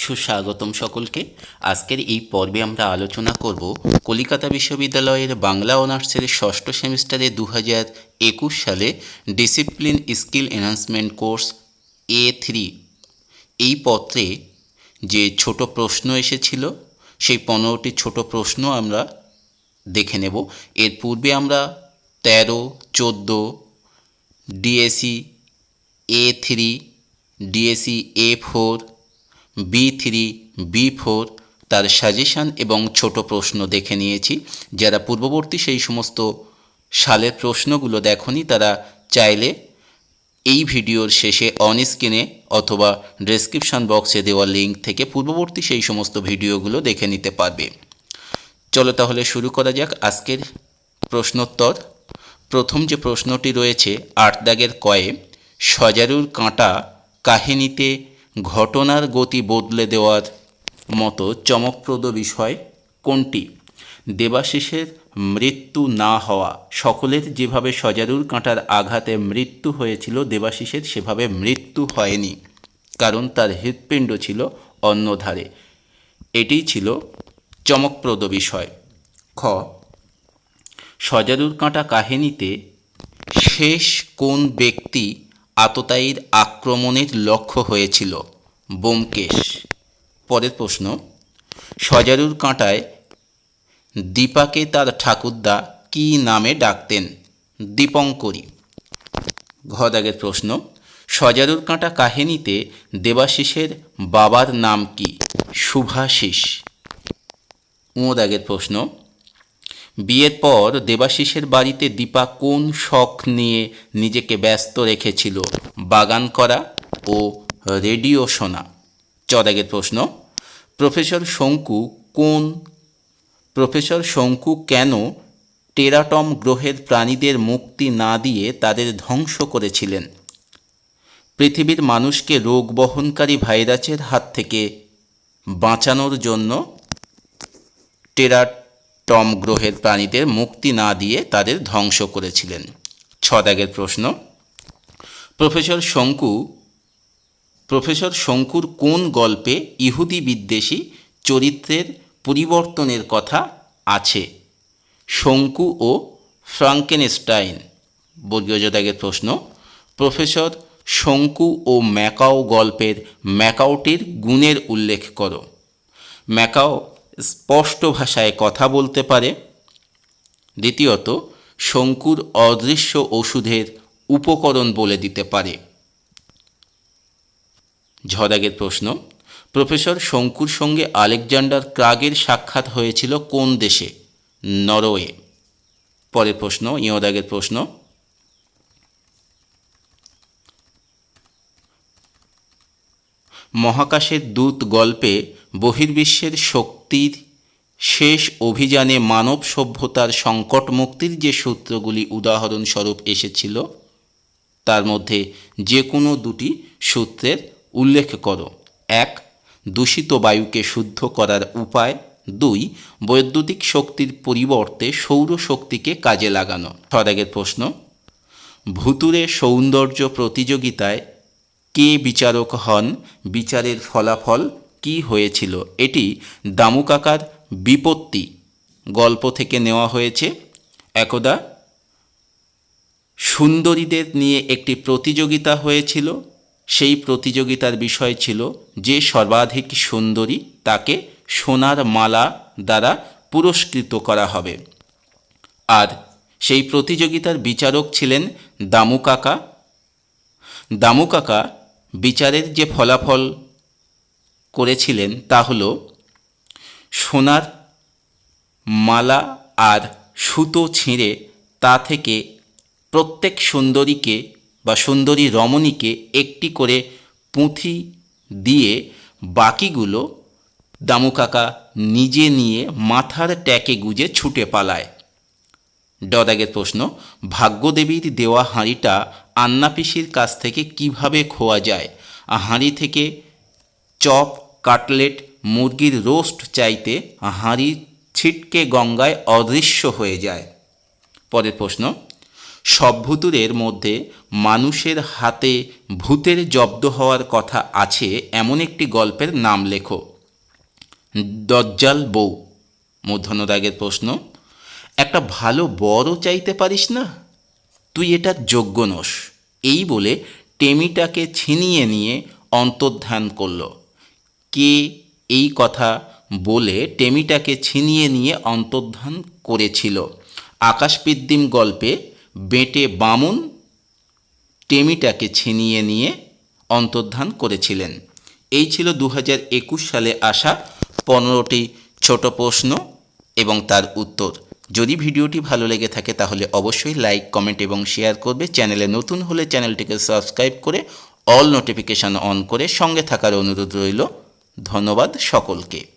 সুস্বাগতম সকলকে। আজকের এই পর্বে আমরা আলোচনা করব কলিকাতা বিশ্ববিদ্যালয়ের বাংলা অনার্সের ষষ্ঠ সেমিস্টারে দু হাজার একুশ সালে discipline skill enhancement course A three. এই পত্রে যে ছোট প্রশ্ন এসেছিল, সেই পনেরোটি ছোট প্রশ্ন আমরা দেখে নেব। এর পূর্বে আমরা তেরো, চোদ্দ DAC A three DAC A four B three, B four তার সাজেশান এবং ছোট প্রশ্ন দেখে নিয়েছি। যারা পূর্ববর্তী সেই সমস্ত সালের প্রশ্নগুলো দেখনি, তারা চাইলে এই ভিডিওর শেষে অন স্ক্রিনে অথবা ডেসক্রিপশন বক্সে দেওয়া লিঙ্ক থেকে পূর্ববর্তী সেই সমস্ত ভিডিওগুলো দেখে নিতে পারবে। চলো তাহলে শুরু করা যাক আজকের প্রশ্নোত্তর। প্রথম যে প্রশ্নটি রয়েছে, আট দাগের কয়ে, সজারুর কাঁটা কাহিনীতে ঘটনার গতি বদলে দেওয়ার মতো চমকপ্রদ বিষয় কোনটি? দেবাশিসের মৃত্যু না হওয়া। সকলের যেভাবে সজারুর কাঁটার আঘাতে মৃত্যু হয়েছিল, দেবাশিসের সেভাবে মৃত্যু হয়নি। কারণ তার হৃৎপিণ্ড ছিল অন্যধারে। এটিই ছিল চমকপ্রদ বিষয়। খ। সজারুর কাঁটা কাহিনীতে শেষ কোন ব্যক্তি আততায়ীর আক্রমণের লক্ষ্য হয়েছিল। বোমকেশ। পরের প্রশ্ন, সজারুর কাঁটায় দীপাকে তার ঠাকুরদা কী নামে ডাকতেন? দীপঙ্করী। ঘদাগের প্রশ্ন, সজারুর কাঁটা কাহিনীতে দেবাশিসের বাবার নাম কি? শুভাশিস উমদাগের প্রশ্ন বিয়ের পর দেবাশিসের বাড়িতে দীপা কোন শখ নিয়ে নিজেকে ব্যস্ত রেখেছিল? বাগান করা ও রেডিও শোনা? চদাগের প্রশ্ন, প্রফেসর শঙ্কু কোন, প্রফেসর শঙ্কু কেন টেরাটম গ্রহের প্রাণীদের মুক্তি না দিয়ে তাদের ধ্বংস করেছিলেন? পৃথিবীর মানুষকে রোগ বহনকারী ভাইরাসের হাত থেকে বাঁচানোর জন্য টেরাটম গ্রহের প্রাণীদের মুক্তি না দিয়ে তাদের ধ্বংস করেছিলেন। ছদাগের প্রশ্ন, প্রফেসর শঙ্কু, প্রফেসর শঙ্কুর কোন গল্পে ইহুদি বিদ্বেষী চরিত্রের পরিবর্তনের কথা আছে? শঙ্কু ও ফ্রাঙ্কেনস্টাইন। বর্গীয়জদাগের প্রশ্ন, প্রফেসর শঙ্কু ও ম্যাকাও গল্পের ম্যাকাওটির গুণের উল্লেখ করো। ম্যাকাও স্পষ্ট ভাষায় কথা বলতে পারে। দ্বিতীয়ত, শঙ্কুর অদৃশ্য ওষুধের উপকরণ বলে দিতে পারে। ঝরাগের প্রশ্ন, প্রফেসর শঙ্কুর সঙ্গে আলেকজান্ডার ক্রাগের সাক্ষাৎ হয়েছিল কোন দেশে? নরওয়ে। পরের প্রশ্ন ইয়দাগের প্রশ্ন, মহাকাশের দূত গল্পে বহির্বিশ্বের শক্তির শেষ অভিযানে মানব সভ্যতার সংকট মুক্তির যে সূত্রগুলি উদাহরণস্বরূপ এসেছিল, তার মধ্যে যে কোনো দুটি সূত্রের উল্লেখ করো। এক, দূষিত বায়ুকে শুদ্ধ করার উপায়। দুই, বৈদ্যুতিক শক্তির পরিবর্তে সৌরশক্তিকে কাজে লাগানো। ছদাগের প্রশ্ন ভুতুরে সৌন্দর্য প্রতিযোগিতায় কে বিচারক হন? বিচারের ফলাফল কি হয়েছিল? এটি দামুকাকার বিপত্তি গল্প থেকে নেওয়া হয়েছে। একদা সুন্দরীদের নিয়ে একটি প্রতিযোগিতা হয়েছিল। সেই প্রতিযোগিতার বিষয় ছিল যে সর্বাধিক সুন্দরী তাকে সোনার মালা দ্বারা পুরস্কৃত করা হবে। আর সেই প্রতিযোগিতার বিচারক ছিলেন দামু কাকা দামু কাকা বিচারের যে ফলাফল করেছিলেন তা হল সোনার মালা আর সুতো ছিঁড়ে তা থেকে প্রত্যেক সুন্দরীকে বা সুন্দরী রমণীকে একটি করে পুঁথি দিয়ে বাকিগুলো দামু কাকা নিজে নিয়ে মাথার ট্যাকে গুজে ছুটে পালায়। ডদাগের প্রশ্ন, ভাগ্যদেবীর দেওয়া হাঁড়িটা আন্নাপিসির কাছ থেকে কীভাবে খোয়া যায়? হাঁড়ি থেকে চপ কাটলেট মুরগির রোস্ট চাইতে হাঁড়ি ছিটকে গঙ্গায় অদৃশ্য হয়ে যায়। পরের প্রশ্ন সব ভুতুরের মধ্যে মানুষের হাতে ভূতের জব্দ হওয়ার কথা আছে এমন একটি গল্পের নাম লেখো। দজ্জাল বউ। মূর্ধন্যরাগের প্রশ্ন, একটা ভালো বরও চাইতে পারিস না? তুই এটার যোগ্য নস। এই বলে টেমিটাকে ছিনিয়ে নিয়ে অন্তর্ধান করল। কে এই কথা বলে টেমিটাকে ছিনিয়ে নিয়ে অন্তর্ধান করেছিল। আকাশপিদ্দিম গল্পে বেটে বামুন টেমিটাকে ছিনিয়ে নিয়ে অন্তর্ধান করেছিলেন। এই ছিল দু সালে আসা পনেরোটি ছোট প্রশ্ন এবং তার উত্তর। যদি ভিডিওটি ভালো লেগে থাকে তাহলে অবশ্যই লাইক, কমেন্ট এবং শেয়ার করবে। চ্যানেলে নতুন হলে চ্যানেলটিকে সাবস্ক্রাইব করে অল নোটিফিকেশান অন করে সঙ্গে থাকার অনুরোধ রইল। ধন্যবাদ সকলকে।